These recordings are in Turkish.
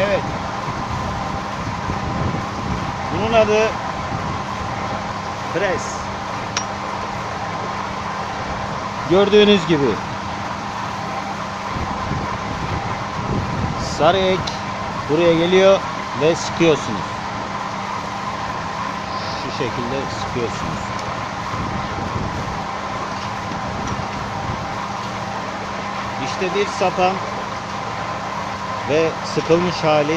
Evet. Bunun adı pres. Gördüğünüz gibi sarı ek buraya geliyor ve sıkıyorsunuz. Şu şekilde sıkıyorsunuz. İşte bir sapan ve sıkılmış hali.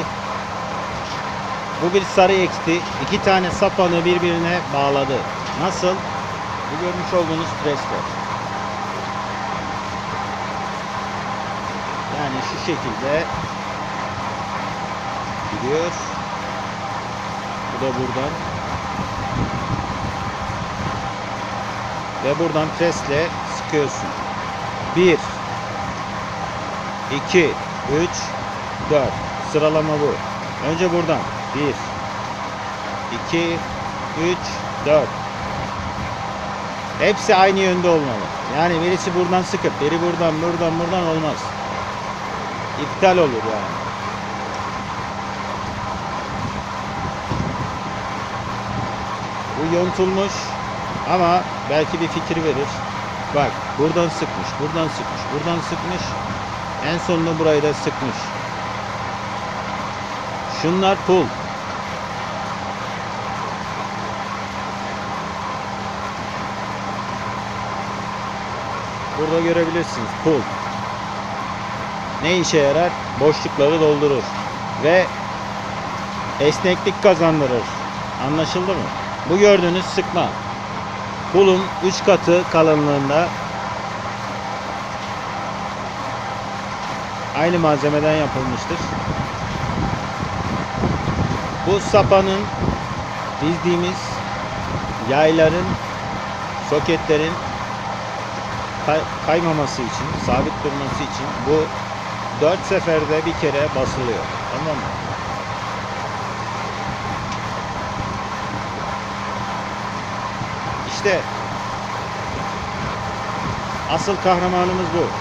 Bu bir sarı ekti. İki tane sapanı birbirine bağladı. Nasıl? Bu görmüş olduğunuz presle. Yani şu şekilde gidiyor. Bu da buradan. Ve buradan presle sıkıyorsun. 1 2 3 4 Sıralama bu. Önce buradan. 1 2 3 4 Hepsi aynı yönde olmalı. Yani birisi buradan sıkıp biri buradan buradan buradan olmaz. İptal olur yani. Bu yontulmuş ama belki bir fikir verir. Bak buradan sıkmış, buradan sıkmış, buradan sıkmış. En sonunda burayı da sıkmış. Şunlar pul. Burada görebilirsiniz pul. Ne işe yarar? Boşlukları doldurur ve esneklik kazandırır. Anlaşıldı mı? Bu gördüğünüz sıkma. Pulun 3 katı kalınlığında aynı malzemeden yapılmıştır. Bu sapanın dizdiğimiz yayların, soketlerin kay- kaymaması için, sabit durması için bu dört seferde bir kere basılıyor. Tamam mı? İşte asıl kahramanımız bu.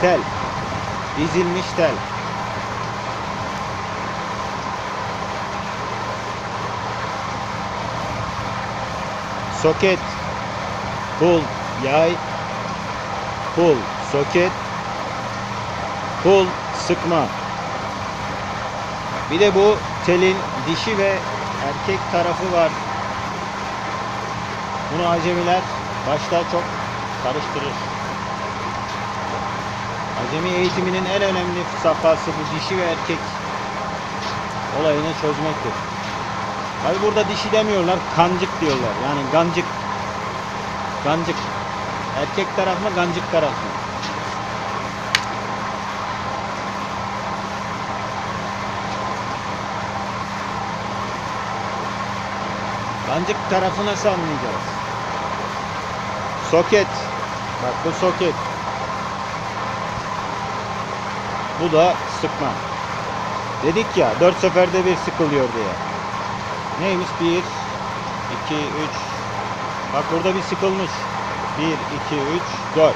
Tel. Dizilmiş tel. Soket. Pul. Yay. Pul. Soket. Pul. Sıkma. Bir de bu telin dişi ve erkek tarafı var. Bunu acemiler başta çok karıştırır. Acemi eğitiminin en önemli safhası bu dişi ve erkek olayını çözmektir. Tabi burada dişi demiyorlar, kancık diyorlar. Yani gancık. Gancık. Erkek taraf mı, gancık taraf mı? Gancık tarafı nasıl anlayacağız? Soket. Bak bu soket. Bu da sıkma. Dedik ya dört seferde bir sıkılıyor diye. Neymiş? 1 2 3 Bak burada bir sıkılmış. 1 2 3 4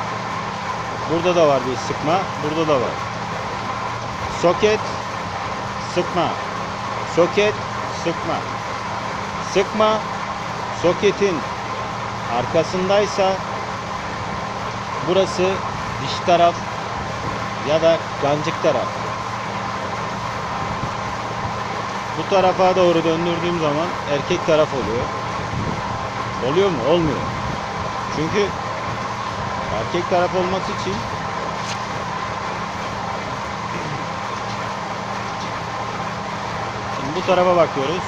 Burada da var bir sıkma. Burada da var. Soket sıkma. Soket sıkma. Sıkma soketin arkasındaysa burası diş taraf ya da gancık taraf. Bu tarafa doğru döndürdüğüm zaman erkek taraf oluyor. Oluyor mu? Olmuyor. Çünkü erkek taraf olması için Şimdi bu tarafa bakıyoruz.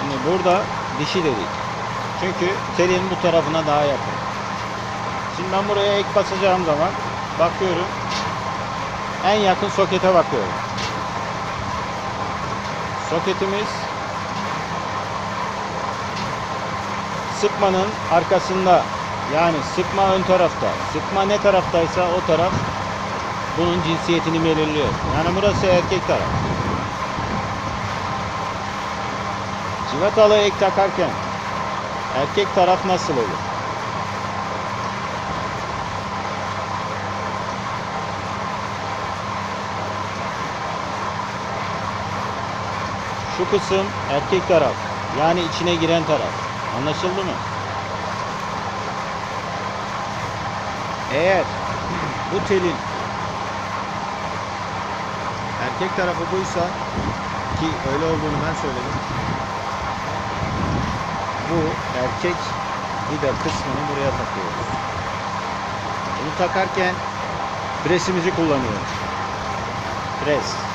Şimdi burada dişi dedik. Çünkü telin bu tarafına daha yakın. Şimdi ben buraya ek basacağım zaman bakıyorum. En yakın sokete bakıyorum. Soketimiz sıkmanın arkasında yani sıkma ön tarafta. Sıkma ne taraftaysa o taraf bunun cinsiyetini belirliyor. Yani burası erkek taraf. Civatalı ek takarken erkek taraf nasıl olur? Şu kısım erkek taraf. Yani içine giren taraf. Anlaşıldı mı? Eğer bu telin erkek tarafı buysa ki öyle olduğunu ben söyledim. Bu erkek vida kısmını buraya takıyoruz. Bunu takarken presimizi kullanıyoruz. Pres.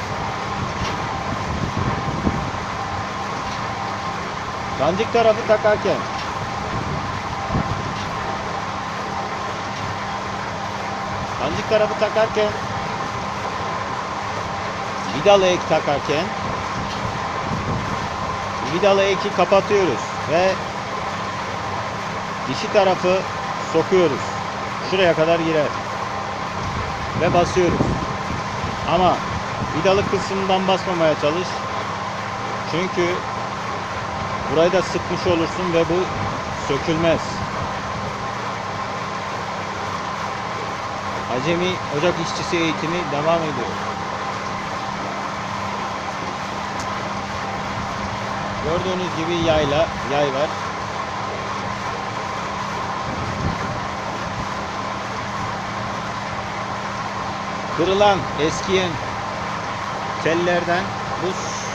Kancık tarafı takarken kancık tarafı takarken vidalı ek takarken vidalı eki kapatıyoruz ve dişi tarafı sokuyoruz. Şuraya kadar girer. Ve basıyoruz. Ama vidalı kısmından basmamaya çalış. Çünkü burayı da sıkmış olursun ve bu sökülmez. Acemi ocak işçisi eğitimi devam ediyor. Gördüğünüz gibi yayla, yay var. Kırılan, eskiyen tellerden bu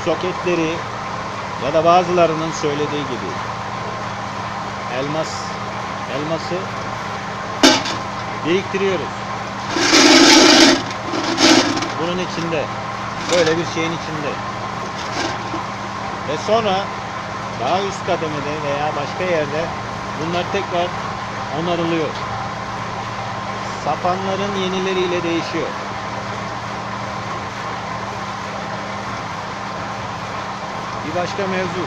soketleri ya da bazılarının söylediği gibi elmas elması biriktiriyoruz. Bunun içinde böyle bir şeyin içinde. Ve sonra daha üst kademede veya başka yerde bunlar tekrar onarılıyor. Sapanların yenileriyle değişiyor. Bir başka mevzu.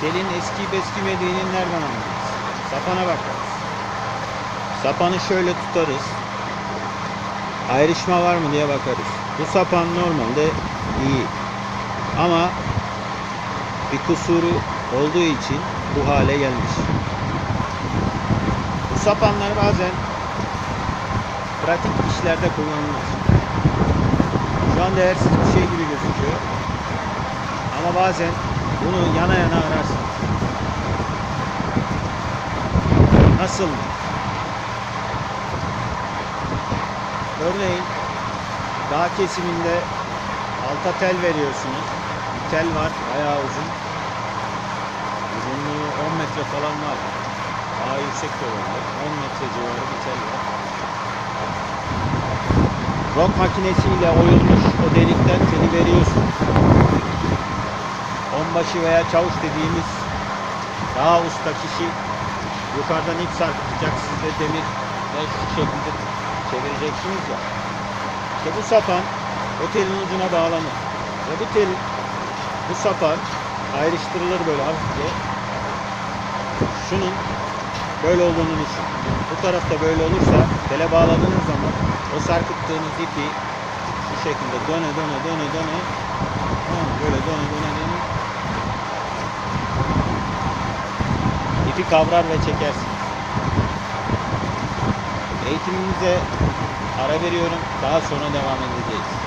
Telin eski eskimediğini nereden anlarız? Sapana bakarız. Sapanı şöyle tutarız. Ayrışma var mı diye bakarız. Bu sapan normalde iyi. Ama bir kusuru olduğu için bu hale gelmiş. Bu sapanlar bazen pratik işlerde kullanılır. Şu an değersiz bir şey gibi gözüküyor. Ama bazen bunu yana yana ararsın. Nasıl? Örneğin dağ kesiminde alta tel veriyorsunuz. Bir tel var bayağı uzun. Uzunluğu 10 metre falan var. Daha yüksek de olabilir. 10 metre civarı bir tel var. Rok makinesiyle oyulmuş o delikten teli veriyorsunuz. Onbaşı veya çavuş dediğimiz daha usta kişi yukarıdan ip sarkıtacak. Siz de demir ve şu şekilde çevireceksiniz ya. İşte bu sapan o telin ucuna bağlanır. Ve bu tel, bu sapan ayrıştırılır böyle hafifçe. Şunun böyle olduğunun için. Bu tarafta böyle olursa tele bağladığınız zaman o sarkıttığınız ipi şu şekilde döne döne döne döne böyle döne döne döne ipi kavrar ve çekersiniz. Eğitimimize ara veriyorum. Daha sonra devam edeceğiz.